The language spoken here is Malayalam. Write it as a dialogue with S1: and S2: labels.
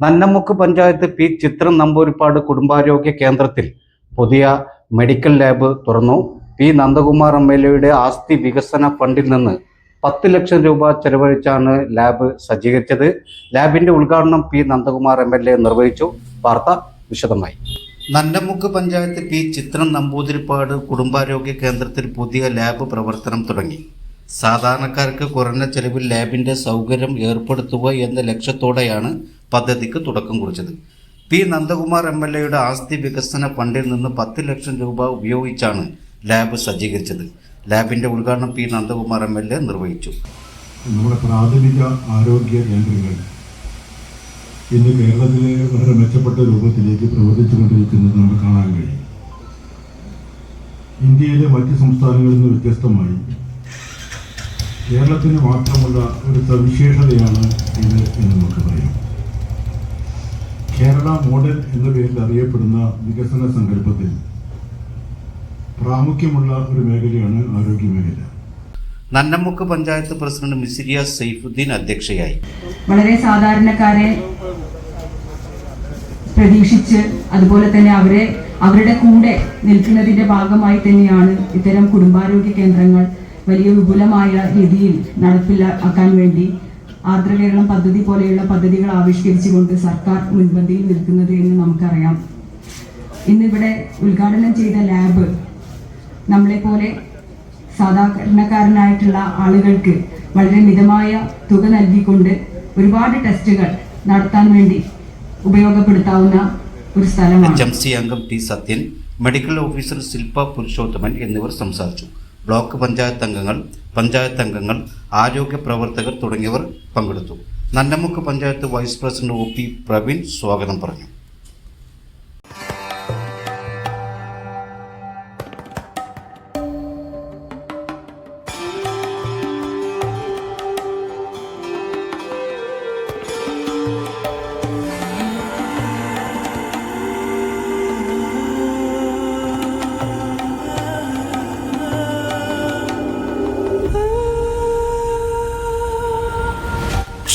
S1: Nannamukku panchayat P Chithran Namboothiripad കുടുംബാരോഗ്യ കേന്ദ്രത്തിൽ പുതിയ മെഡിക്കൽ ലാബ് തുറന്നു. പി നന്ദകുമാർ എം എൽ എയുടെ ആസ്തി വികസന ഫണ്ടിൽ നിന്ന് പത്ത് ലക്ഷം രൂപ ചെലവഴിച്ചാണ് ലാബ് സജ്ജീകരിച്ചത്. ലാബിന്റെ ഉദ്ഘാടനം P Nandakumar M L A നിർവഹിച്ചു. വാർത്ത വിശദമായി. നന്നമുക്ക് പഞ്ചായത്ത് പി ചിത്രം നമ്പൂതിരിപ്പാട് കുടുംബാരോഗ്യ കേന്ദ്രത്തിൽ പുതിയ ലാബ് പ്രവർത്തനം തുടങ്ങി. സാധാരണക്കാർക്ക് കുറഞ്ഞ ചെലവിൽ ലാബിന്റെ സൗകര്യം ഏർപ്പെടുത്തുക എന്ന ലക്ഷ്യത്തോടെയാണ് പദ്ധതിക്ക് തുടക്കം കുറിച്ചത്. പി നന്ദകുമാർ എം എൽ എയുടെ ആസ്തി വികസന ഫണ്ടിൽ നിന്ന് പത്ത് ലക്ഷം രൂപ ഉപയോഗിച്ചാണ് ലാബ് സജ്ജീകരിച്ചത്. ലാബിന്റെ ഉദ്ഘാടനം P Nandakumar M L A നിർവഹിച്ചു.
S2: നമ്മുടെ പ്രാഥമിക ആരോഗ്യ കേന്ദ്രങ്ങൾ ഇന്ന് കേരളത്തിലെ വളരെ മെച്ചപ്പെട്ട രൂപത്തിലേക്ക് പ്രവർത്തിച്ചുകൊണ്ടിരിക്കുന്നത് നമുക്ക് കാണാൻ കഴിയും. ഇന്ത്യയിലെ മറ്റ് സംസ്ഥാനങ്ങളിൽ നിന്ന് വ്യത്യസ്തമായി കേരളത്തിന് മാത്രമുള്ള ഒരു സവിശേഷതയാണ് ഇത് എന്ന് നമുക്ക് പറയാം. കേരള മോഡൽ എന്ന പേരിൽ അറിയപ്പെടുന്ന വികസന സങ്കല്പത്തിൽ പ്രാമുഖ്യമുള്ള ഒരു മേഖലയാണ് ആരോഗ്യ മേഖല
S1: നന്നമുക്ക് പഞ്ചായത്ത് പ്രസിഡന്റ് മിസിരിയ സൈഫുദ്ദീൻ അധ്യക്ഷയായി.
S3: വളരെ സാധാരണക്കാരെ പ്രതീക്ഷിച്ച് അതുപോലെ തന്നെ അവരെ അവരുടെ കൂടെ നിൽക്കുന്നതിന്റെ ഭാഗമായി തന്നെയാണ് ഇത്തരം കുടുംബാരോഗ്യ കേന്ദ്രങ്ങൾ വലിയ വിപുലമായ രീതിയിൽ നടപ്പിലാക്കാൻ വേണ്ടി ആർദ്ര കേരളം പദ്ധതി പോലെയുള്ള പദ്ധതികൾ ആവിഷ്കരിച്ചുകൊണ്ട് സർക്കാർ മുൻപന്തിയിൽ നിൽക്കുന്നത് എന്ന് നമുക്കറിയാം. ഇന്നിവിടെ ഉദ്ഘാടനം ചെയ്ത ലാബ് നമ്മളെപ്പോലെ സാധാരണക്കാരനായിട്ടുള്ള ആളുകൾക്ക് വളരെ മിതമായ തുക നൽകിക്കൊണ്ട് ഒരുപാട് ടെസ്റ്റുകൾ നടത്താൻ വേണ്ടി ഉപയോഗപ്പെടുത്താവുന്ന ഒരു സ്ഥലമാണ്.
S1: എം സി അംഗം T Sathyan medical officer Shilpa Purushothaman എന്നിവർ സംസാരിച്ചു. ബ്ലോക്ക് പഞ്ചായത്ത് അംഗങ്ങൾ പഞ്ചായത്ത് അംഗങ്ങൾ ആരോഗ്യ പ്രവർത്തകർ തുടങ്ങിയവർ പങ്കെടുത്തു. Nannamukku panchayat vice president O P Praveen സ്വാഗതം പറഞ്ഞു.